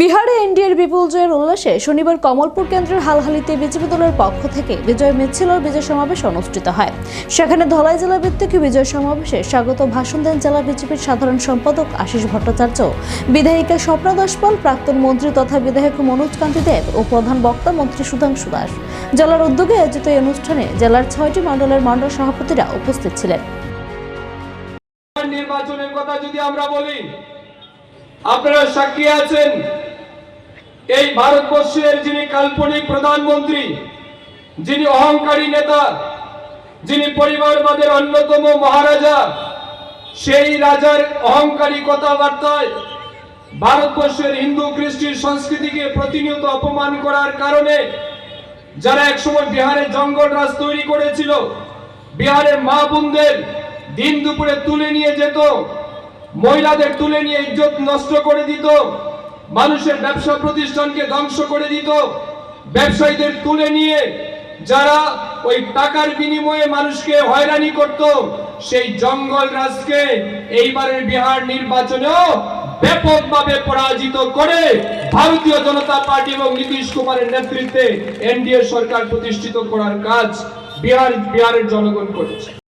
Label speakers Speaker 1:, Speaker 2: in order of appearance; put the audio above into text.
Speaker 1: বিহারে এনডিএর বিপুল জয়ের উল্লাসে শনিবার কমলপুর কেন্দ্রের হালহালিতে বিজেপি দলের পক্ষ থেকে বিজয় মিছিল ও বিজয় সমাবেশ অনুষ্ঠিত হয়। সেখানে ধলাই জেলা ভিত্তিক বিজয় সমাবেশে স্বাগত ভাষণ দেন জেলা বিজেপির সাধারণ সম্পাদক আশিস ভট্টাচার্য। বিধায়িকা স্বপ্না দাসপাল, প্রাক্তন মন্ত্রী তথা বিধায়ক মনোজ কান্তি দেব ও প্রধান বক্তা মন্ত্রী সুধাংশু দাস। জেলার উদ্যোগে আয়োজিত এই অনুষ্ঠানে জেলার ছয়টি মণ্ডলের মণ্ডল সভাপতিরা উপস্থিত ছিলেন।
Speaker 2: নির্বাচনের কথা যদি আমরা বলি, আপনারা সাক্ষী আছেন? এই ভারতবর্ষের যিনি কাল্পনিক প্রধানমন্ত্রী, যিনি অহংকারী নেতা, যিনি পরিবারবাদের অন্যতম মহারাজা, সেই রাজার অহংকারী কথাবার্তায় ভারতবর্ষের হিন্দু খ্রিস্টির সংস্কৃতিকে প্রতিনিয়ত অপমান করার কারণে যারা একসময় বিহারে জঙ্গল রাজ তৈরি করেছিল, বিহারের মা বোনদের দিন দুপুরে তুলে নিয়ে যেত, মহিলাদের তুলে নিয়ে ইজ্জত নষ্ট করে দিত মানুষের ব্যবসা প্রতিষ্ঠানকে ধ্বংস করে দিত। ব্যবসায়ীদের তুলে নিয়ে যারা ওই টাকার বিনিময়ে মানুষকে হয়রানি করত, সেই জঙ্গল রাজকে এইবারের বিহার নির্বাচনেও ব্যাপকভাবে পরাজিত করে ভারতীয় জনতা পার্টি এবং নীতিশ কুমারের নেতৃত্বে এনডিএ সরকার প্রতিষ্ঠিত করার কাজ বিহার, বিহারের জনগণ করেছে।